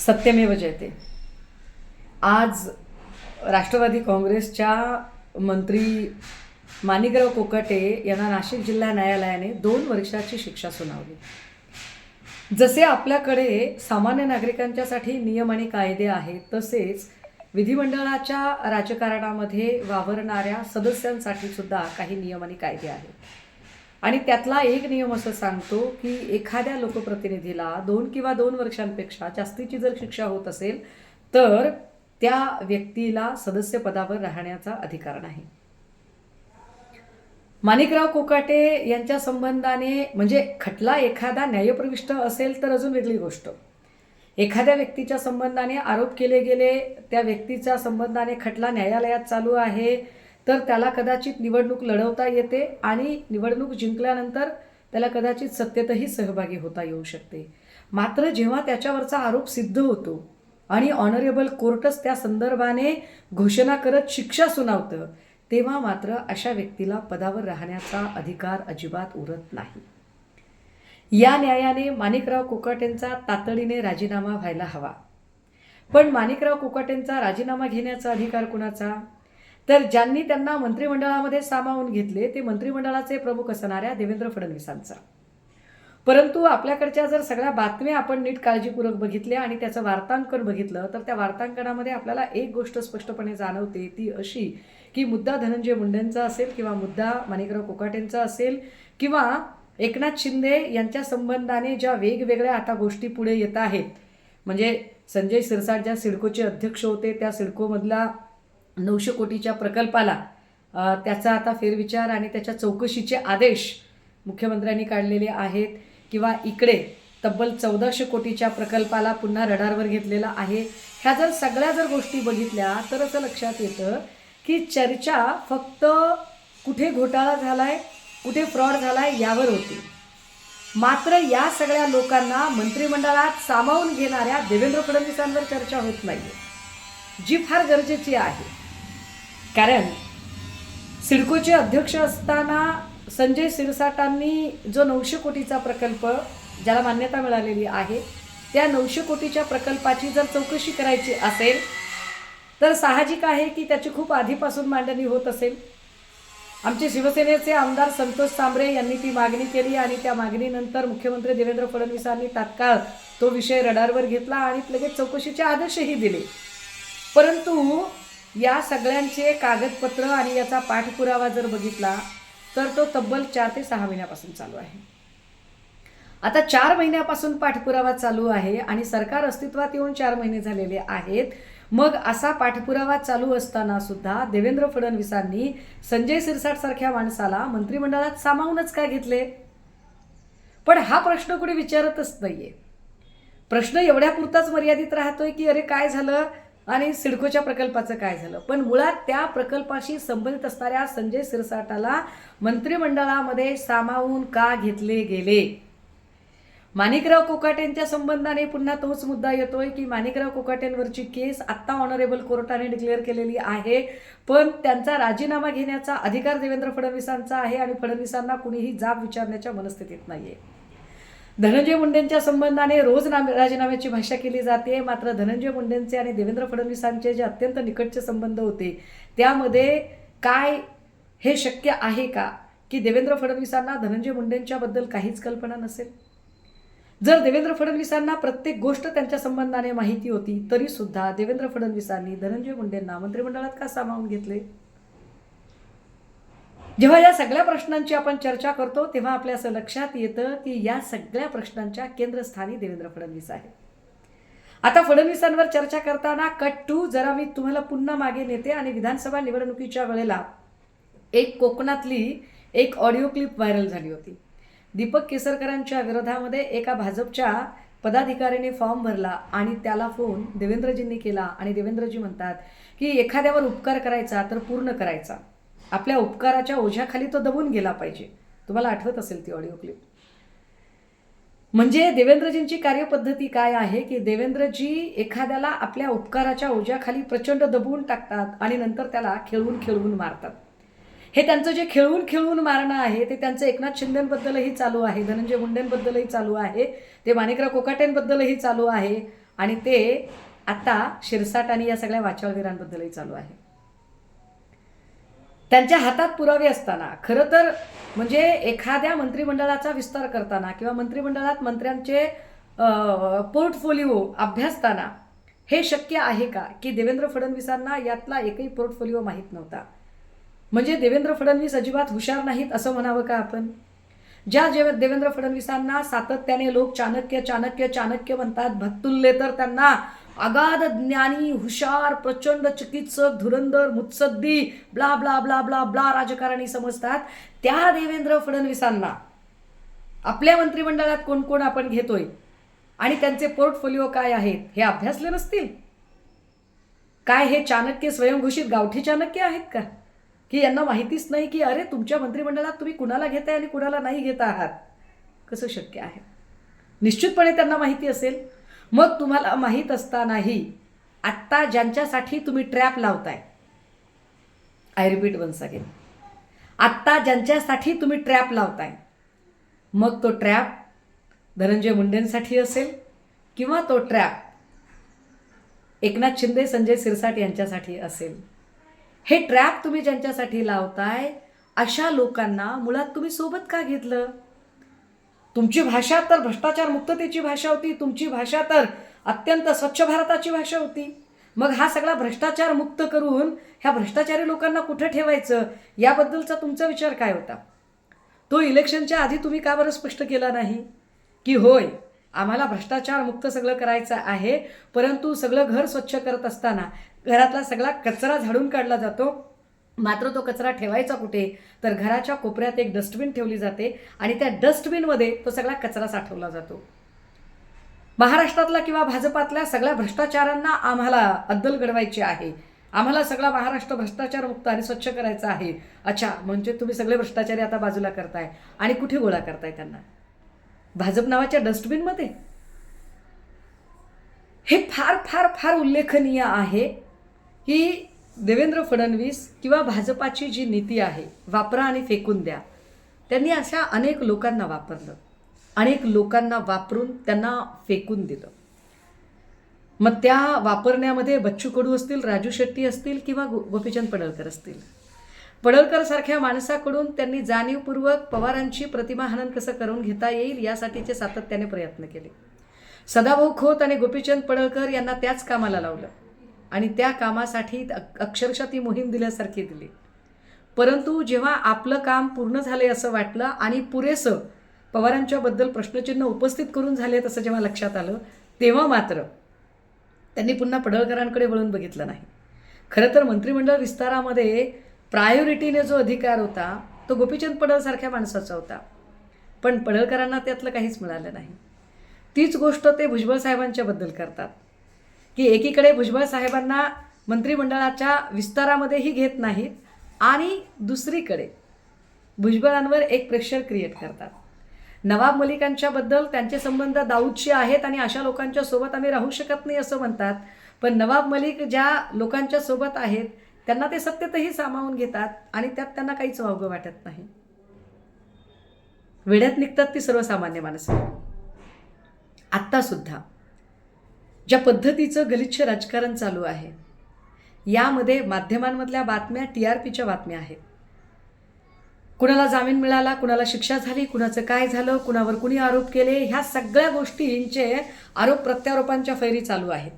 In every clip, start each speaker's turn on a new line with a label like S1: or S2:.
S1: सत्यमेव जयते. आज राष्ट्रवादी काँग्रेसच्या मंत्री माणिकराव कोकाटे यांना नाशिक जिल्हा न्यायालयाने दोन वर्षाची शिक्षा सुनावली. जसे आपल्याकडे सामान्य नागरिकांच्यासाठी नियम आणि कायदे आहेत तसेच विधिमंडळाच्या राजकारणामध्ये वावरणाऱ्या सदस्यांसाठी सुद्धा काही नियम आणि कायदे आहेत. आणि त्यातला एक नियम असं सांगतो की एखाद्या लोकप्रतिनिधीला दोन किंवा दोन वर्षांपेक्षा जास्तीची जर शिक्षा होत असेल तर त्या व्यक्तीला सदस्यपदावर राहण्याचा अधिकार नाही. माणिकराव कोकाटे यांच्या संबंधाने म्हणजे खटला एखादा न्यायप्रविष्ट असेल तर अजून वेगळी गोष्ट. एखाद्या व्यक्तीच्या संबंधाने आरोप केले गेले त्या व्यक्तीच्या संबंधाने खटला न्यायालयात चालू आहे तर त्याला कदाचित निवडणूक लढवता येते आणि निवडणूक जिंकल्यानंतर त्याला कदाचित सत्तेतही सहभागी होता येऊ शकते. मात्र जेव्हा त्याच्यावरचा आरोप सिद्ध होतो आणि ऑनरेबल कोर्टच त्या संदर्भाने घोषणा करत शिक्षा सुनावतं तेव्हा मात्र अशा व्यक्तीला पदावर राहण्याचा अधिकार अजिबात उरत नाही. या न्यायाने माणिकराव कोकाटेंचा तातडीने राजीनामा व्हायला हवा. पण माणिकराव कोकाटेंचा राजीनामा घेण्याचा अधिकार कुणाचा? तर ज्यांनी त्यांना मंत्रिमंडळामध्ये सामावून घेतले ते मंत्रिमंडळाचे प्रमुख असणाऱ्या देवेंद्र फडणवीसांचा. परंतु आपल्याकडच्या जर सगळ्या बातम्या आपण नीट काळजीपूर्वक बघितल्या आणि त्याचं वार्तांकन बघितलं तर त्या वार्तांकनामध्ये आपल्याला एक गोष्ट स्पष्टपणे जाणवते ती अशी की मुद्दा धनंजय मुंडेंचा असेल किंवा मुद्दा माणिकराव कोकाटेंचा असेल किंवा एकनाथ शिंदे यांच्या संबंधाने ज्या वेगवेगळ्या आता गोष्टी पुढे येत आहेत म्हणजे संजय सिरसाट ज्या सिडकोचे अध्यक्ष होते त्या सिडकोमधला नऊशे कोटीच्या प्रकल्पाला त्याचा आता फेरविचार आणि त्याच्या चौकशीचे आदेश मुख्यमंत्र्यांनी काढलेले आहेत किंवा इकडे तब्बल चौदाशे कोटीच्या प्रकल्पाला पुन्हा रडारवर घेतलेला आहे. ह्या जर सगळ्या जर गोष्टी बघितल्या तर असं लक्षात येतं की चर्चा फक्त कुठे घोटाळा झाला आहे कुठे फ्रॉड आहे यावर होती. मात्र या सगळ्या लोकांना मंत्रिमंडळात सामावून घेणाऱ्या देवेंद्र फडणवीसांवर चर्चा होत नाही जी फार गरजेची आहे. कारण सिडकोचे अध्यक्ष असताना संजय सिरसाटांनी जो नऊशे कोटीचा प्रकल्प ज्याला मान्यता मिळालेली आहे त्या नऊशे कोटीच्या प्रकल्पाची जर चौकशी करायची असेल तर साहजिक आहे की त्याची खूप आधीपासून मांडणी होत असेल. आमचे शिवसेनेचे आमदार संतोष सांबरे यांनी ती मागणी केली आणि त्या मागणीनंतर मुख्यमंत्री देवेंद्र फडणवीसांनी तात्काळ तो विषय रडारवर घेतला आणि लगेच चौकशीचे आदेशही दिले. परंतु या सगळ्यांचे कागदपत्र आणि याचा पाठपुरावा जर बघितला तर तो तब्बल चार ते सहा महिन्यापासून चालू आहे. आता चार महिन्यापासून पाठपुरावा चालू आहे आणि सरकार अस्तित्वात येऊन चार महिने झालेले आहेत. मग असा पाठपुरावा चालू असताना सुद्धा देवेंद्र फडणवीसांनी संजय सिरसाट सारख्या माणसाला मंत्रिमंडळात सामावूनच का घेतले? पण हा प्रश्न कुणी विचारतच नाहीये. प्रश्न एवढ्या पुरताच मर्यादित राहतोय की अरे काय झालं? आणि सिडकोच्या प्रकल्पाचं काय झालं? पण मुळात त्या प्रकल्पाशी संबंधित असणाऱ्या संजय सिरसाटाला मंत्रिमंडळामध्ये सामावून का घेतले गेले? माणिकराव कोकाटेंच्या संबंधाने पुन्हा तोच मुद्दा येतोय की माणिकराव कोकाटेंवरची केस आत्ता ऑनरेबल कोर्टाने डिक्लेअर केलेली आहे पण त्यांचा राजीनामा घेण्याचा अधिकार देवेंद्र फडणवीसांचा आहे आणि फडणवीसांना कुणीही जाब विचारण्याच्या मनस्थितीत नाही आहे धनंजय मुंडेंच्या संबंधाने रोज नाम राजीनाम्याची भाषा केली जाते. मात्र धनंजय मुंडेंचे आणि देवेंद्र फडणवीसांचे जे अत्यंत निकटचे संबंध होते त्यामध्ये काय हे शक्य आहे का? की देवेंद्र फडणवीसांना धनंजय मुंडेंच्याबद्दल काहीच कल्पना नसेल? जर देवेंद्र फडणवीसांना प्रत्येक गोष्ट त्यांच्या संबंधाने माहिती होती तरीसुद्धा देवेंद्र फडणवीसांनी धनंजय मुंडेंना मंत्रिमंडळात का सामावून घेतले? जेव्हा या सगळ्या प्रश्नांची आपण चर्चा करतो तेव्हा आपल्या असं लक्षात येतं की या सगळ्या प्रश्नांच्या केंद्रस्थानी देवेंद्र फडणवीस आहे आता फडणवीसांवर चर्चा करताना कट टू जरा मी तुम्हाला पुन्हा मागे नेते आणि विधानसभा निवडणुकीच्या वेळेला एक कोकणातली एक ऑडिओ क्लिप व्हायरल झाली होती. दीपक केसरकरांच्या विरोधामध्ये एका भाजपच्या पदाधिकाऱ्याने फॉर्म भरला आणि त्याला फोन देवेंद्रजींनी केला आणि देवेंद्रजी म्हणतात की एखाद्यावर उपकार करायचा तर पूर्ण करायचा. आपल्या उपकाराच्या ओझ्याखाली तो दबून गेला पाहिजे. तुम्हाला आठवत असेल ती ऑडिओ क्लिप? म्हणजे देवेंद्रजींची कार्यपद्धती काय आहे की देवेंद्रजी एखाद्याला आपल्या उपकाराच्या ओझ्याखाली प्रचंड दबवून टाकतात आणि नंतर त्याला खेळवून खेळवून मारतात. हे त्यांचं जे खेळवून खेळवून मारणं आहे ते त्यांचं एकनाथ शिंदेबद्दलही चालू आहे धनंजय मुंडेंबद्दलही चालू आहे ते माणिकराव कोकाटेंबद्दलही चालू आहे आणि ते आता शिरसाट आणि या सगळ्या वाचाळवीरांबद्दलही चालू आहे. त्यांच्या हातात पुरावे असताना खरं तर म्हणजे एखाद्या मंत्रिमंडळाचा विस्तार करताना किंवा मंत्रिमंडळात मंत्र्यांचे पोर्टफोलिओ अभ्यासताना हे शक्य आहे का की देवेंद्र फडणवीसांना यातला एकही पोर्टफोलिओ माहीत नव्हता? म्हणजे देवेंद्र फडणवीस अजिबात हुशार नाहीत असं म्हणावं का आपण? ज्या जेव्हा देवेंद्र फडणवीसांना सातत्याने लोक चाणक्य चाणक्य चाणक्य म्हणतात भत्तुल्ले तर त्यांना अगाध ज्ञानी हुशार प्रचंड चिकित्सक धुरंदर मुत्सद्दी blah blah blah blah blah राजकारणी समजतात. त्या देवेंद्र फडणवीसांना आपल्या मंत्रिमंडळात कोण कोण आपण घेतोय? आणि त्यांचे पोर्टफोलिओ काय आहेत हे अभ्यासले नसतील? काय हे चाणक्य स्वयंघोषित गावठी चाणक्य आहेत का? की यांना माहितीच नाही की अरे तुमच्या मंत्रिमंडळात तुम्ही कुणाला घेताय आणि कुणाला नाही घेता आहात? कसं शक्य आहे? निश्चितपणे त्यांना माहिती असेल. मग तुम्हाला माहीत असतानाही आत्ता ज्यांच्यासाठी तुम्ही ट्रॅप लावताय आय रिपीट वन अगेन आत्ता ज्यांच्यासाठी तुम्ही ट्रॅप लावताय मग तो ट्रॅप धनंजय मुंडेंसाठी असेल किंवा तो ट्रॅप एकनाथ शिंदे संजय सिरसाट यांच्यासाठी असेल. हे ट्रॅप तुम्ही ज्यांच्यासाठी लावताय अशा लोकांना मुळात तुम्ही सोबत का घेतलं? तुमची भाषा तर भ्रष्टाचार मुक्ततेची भाषा होती तुमची भाषा तर अत्यंत स्वच्छ भारताची भाषा होती. मग हा सगळा भ्रष्टाचार मुक्त करून ह्या भ्रष्टाचारी लोकांना कुठे ठेवायचं? याबद्दलचा तुमचा विचार काय होता? तो इलेक्शनच्या आधी तुम्ही का बरं स्पष्ट केला नाही? की होय आम्हाला भ्रष्टाचार मुक्त सगळं करायचं आहे परंतु सगळं घर स्वच्छ करत असताना घरातला सगळा कचरा झाडून काढला जातो मात्र तो कचरा ठेवायचा कुठे? तर घराच्या कोपऱ्यात एक डस्टबिन ठेवली जाते आणि त्या डस्टबिनमध्ये तो सगळा कचरा साठवला जातो. महाराष्ट्रातला किंवा भाजपातल्या सगळ्या भ्रष्टाचारांना आम्हाला अद्दल घडवायची आहे. आम्हाला सगळा महाराष्ट्र भ्रष्टाचार मुक्त आणि स्वच्छ करायचा आहे. अच्छा म्हणजे तुम्ही सगळे भ्रष्टाचारी आता बाजूला करताय आणि कुठे गोळा करताय त्यांना? भाजप नावाच्या डस्टबिनमध्ये हे फार फार फार उल्लेखनीय आहे की देवेंद्र फडणवीस किंवा भाजपाची जी नीती आहे वापरा आणि फेकून द्या त्यांनी अशा अनेक लोकांना वापरलं. अनेक लोकांना वापरून त्यांना फेकून दिलं. मग त्या वापरण्यामध्ये बच्चू कडू असतील राजू शेट्टी असतील किंवा गोपीचंद पडळकर असतील. पडळकरसारख्या माणसाकडून त्यांनी जाणीवपूर्वक पवारांची प्रतिमाहनन कसं करून घेता येईल यासाठीचे सातत्याने प्रयत्न केले. सदाभाऊ खोत आणि गोपीचंद पडळकर यांना त्याच कामाला लावलं. आणि त्या कामासाठी अक्षरशः ती मोहीम दिल्यासारखी दिली. परंतु जेव्हा आपलं काम पूर्ण झाले असं वाटलं आणि पुरेसं पवारांच्याबद्दल प्रश्नचिन्ह उपस्थित करून झाले असं जेव्हा लक्षात आलं तेव्हा मात्र त्यांनी पुन्हा पडळकरांकडे वळून बघितलं नाही. खरं तर मंत्रिमंडळ विस्तारामध्ये प्रायोरिटीने जो अधिकार होता तो गोपीचंद पडळसारख्या माणसाचा होता. पण पडळकरांना त्यातलं काहीच मिळालं नाही. तीच गोष्ट ते भुजबळ साहेबांच्याबद्दल करतात. की एकीकडे भुजबळ साहेबांना मंत्रिमंडळाच्या विस्तारामध्येही घेत नाहीत आणि दुसरीकडे भुजबळांवर एक प्रेशर क्रिएट करतात. नवाब मलिकांच्याबद्दल त्यांचे संबंध दाऊदशी आहेत आणि अशा लोकांच्या सोबत आम्ही राहू शकत नाही असं म्हणतात. पण नवाब मलिक ज्या लोकांच्या सोबत आहेत त्यांना ते सत्यतही सामावून घेतात आणि त्यात त्यांना काहीच वावगं वाटत नाही. वेड्यात निघतात ती सर्वसामान्य माणसं. आत्तासुद्धा ज्या पद्धतीचं गलिच्छ राजकारण चालू आहे यामध्ये माध्यमांमधल्या बातम्या टी आर पीच्या बातम्या आहेत. कुणाला जामीन मिळाला कुणाला शिक्षा झाली कुणाचं काय झालं कुणावर कुणी आरोप केले ह्या सगळ्या गोष्टींचे आरोप प्रत्यारोपांच्या फैरी चालू आहेत.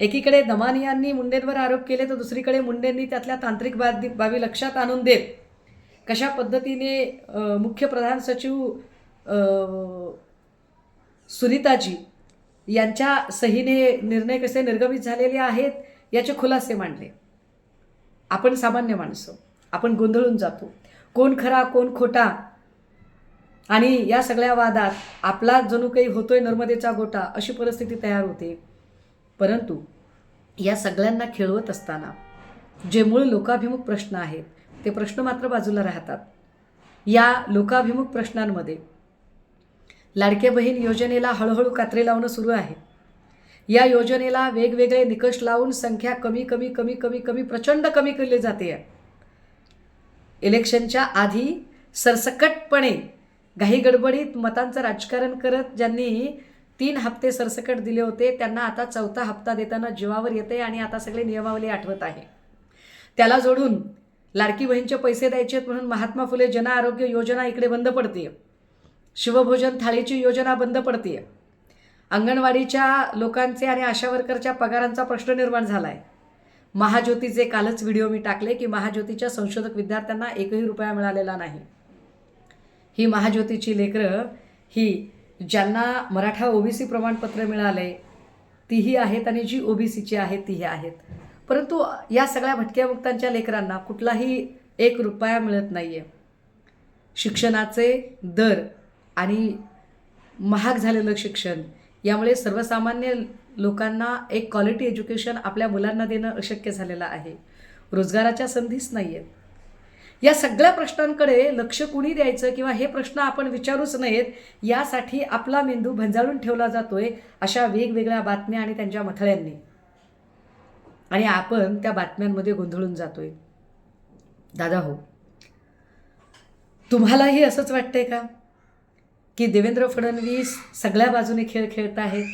S1: एकीकडे दमानियांनी मुंडेंवर आरोप केले तर दुसरीकडे मुंडेंनी त्यातल्या तांत्रिक बाबी बाबी लक्षात आणून देत. कशा पद्धतीने मुख्य प्रधान सचिव सुनीताजी यांच्या सहीने निर्णय कसे निर्गमित झालेले आहेत याचे खुलासे मांडले. आपण सामान्य माणसं आपण गोंधळून जातो. कोण खरा कोण खोटा. आणि या सगळ्या वादात आपला जणू काही होतोय नर्मदेचा गोटा अशी परिस्थिती तयार होते. परंतु या सगळ्यांना खेळवत असताना जे मूळ लोकाभिमुख प्रश्न आहेत ते प्रश्न मात्र बाजूला राहतात. या लोकाभिमुख प्रश्नांमध्ये लाडके बहीण योजनेला हळूहळू कात्रे लावणं सुरू आहे. या योजनेला वेगवेगळे निकष लावून संख्या कमी कमी कमी कमी कमी प्रचंड कमी केली जाते. इलेक्शनच्या आधी सरसकटपणे घाई गडबडीत मतांचं राजकारण करत ज्यांनी तीन हप्ते सरसकट दिले होते त्यांना आता चौथा हप्ता देताना जीवावर येते आणि आता सगळे नियमावली आठवत आहे. त्याला जोडून लाडकी बहीणचे पैसे द्यायचे म्हणून महात्मा फुले जन आरोग्य योजना इकडे बंद पडते शिवभोजन थाळीची योजना बंद पडते अंगणवाडीच्या लोकांचे आणि आशा वर्करच्या पगारांचा प्रश्न निर्माण झाला आहे महाज्योतीचे कालच व्हिडिओ मी टाकले की महाज्योतीच्या संशोधक विद्यार्थ्यांना एकही रुपया मिळालेला नाही. ही महाज्योतीची लेकरं ही ज्यांना मराठा ओबीसी प्रमाणपत्र मिळाले तीही आहेत आणि जी ओबीसीची आहेत तीही आहेत. परंतु या सगळ्या भटक्या मुक्तांच्या लेकरांना कुठलाही एक रुपया मिळत नाही आहे शिक्षणाचे दर आणि महाग झालेलं शिक्षण. यामुळे सर्वसामान्य लोकांना एक क्वालिटी एज्युकेशन आपल्या मुलांना देणं अशक्य झालेलं आहे. रोजगाराच्या संधीच नाही आहेत या सगळ्या प्रश्नांकडे लक्ष कुणी द्यायचं किंवा हे प्रश्न आपण विचारूच नयेत यासाठी आपला मेंदू भंजाळून ठेवला जातोय अशा वेगवेगळ्या बातम्या आणि त्यांच्या मथळ्यांनी. आणि आपण त्या बातम्यांमध्ये गोंधळून जातोय. दादा हो तुम्हालाही असंच वाटतंय का? की देवेंद्र फडणवीस सगळ्या बाजूने खेळ खेळत आहेत.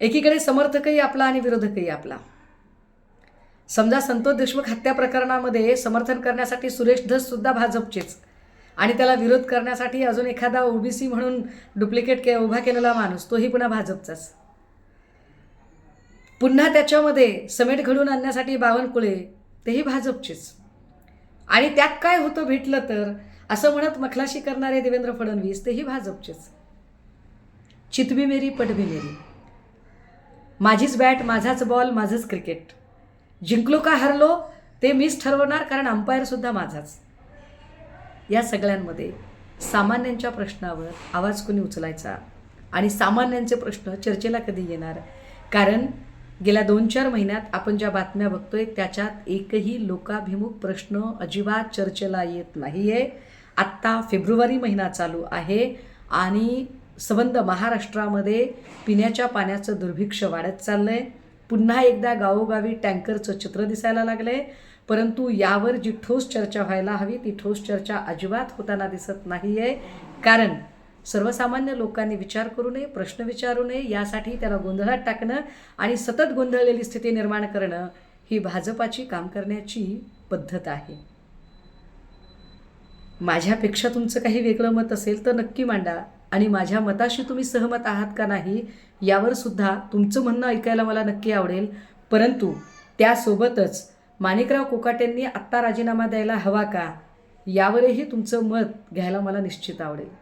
S1: एकीकडे समर्थकही आपला आणि विरोधकही आपला. समजा संतोष देशमुख हत्या प्रकरणामध्ये समर्थन करण्यासाठी सुरेश धससुद्धा भाजपचेच. आणि त्याला विरोध करण्यासाठी अजून एखादा ओबीसी म्हणून डुप्लिकेट के उभा केलेला माणूस तोही पुन्हा भाजपचाच. पुन्हा त्याच्यामध्ये समेट घडून आणण्यासाठी बावनकुळे तेही भाजपचेच. आणि त्यात काय होतं भेटलं तर असं म्हणत मखलाशी करणारे देवेंद्र फडणवीस तेही भाजपचेच. चितबी मेरी पटबी मेरी. माझीच बॅट माझाच बॉल माझंच क्रिकेट. जिंकलो का हरलो ते मीच ठरवणार कारण अंपायरसुद्धा माझाच. या सगळ्यांमध्ये सामान्यांच्या प्रश्नावर आवाज कोणी उचलायचा आणि सामान्यांचे प्रश्न चर्चेला कधी येणार? कारण गेल्या दोन चार महिन्यात आपण ज्या बातम्या बघतोय त्याच्यात एकही लोकाभिमुख प्रश्न अजिबात चर्चेला येत नाही आहे आत्ता फेब्रुवारी महिना चालू आहे आणि सबंध महाराष्ट्रामध्ये पिण्याच्या पाण्याचं दुर्भिक्ष वाढत चाललं आहे पुन्हा एकदा गावोगावी टँकरचं चित्र दिसायला लागलं आहे परंतु यावर जी ठोस चर्चा व्हायला हवी ती ठोस चर्चा अजिबात होताना दिसत नाही आहे कारण सर्वसामान्य लोकांनी विचार करू नये प्रश्न विचारू नये यासाठी त्याला गोंधळात टाकणं आणि सतत गोंधळलेली स्थिती निर्माण करणं ही भाजपाची काम करण्याची पद्धत आहे. माझ्यापेक्षा तुमचं काही वेगळं मत असेल तर नक्की मांडा. आणि माझ्या मताशी तुम्ही सहमत आहात का नाही यावर सुद्धा तुमचं म्हणणं ऐकायला मला नक्की आवडेल. परंतु त्यासोबतच माणिकराव कोकाटेंनी आत्ता राजीनामा द्यायला हवा का यावरही तुमचं मत घ्यायला मला निश्चित आवडेल.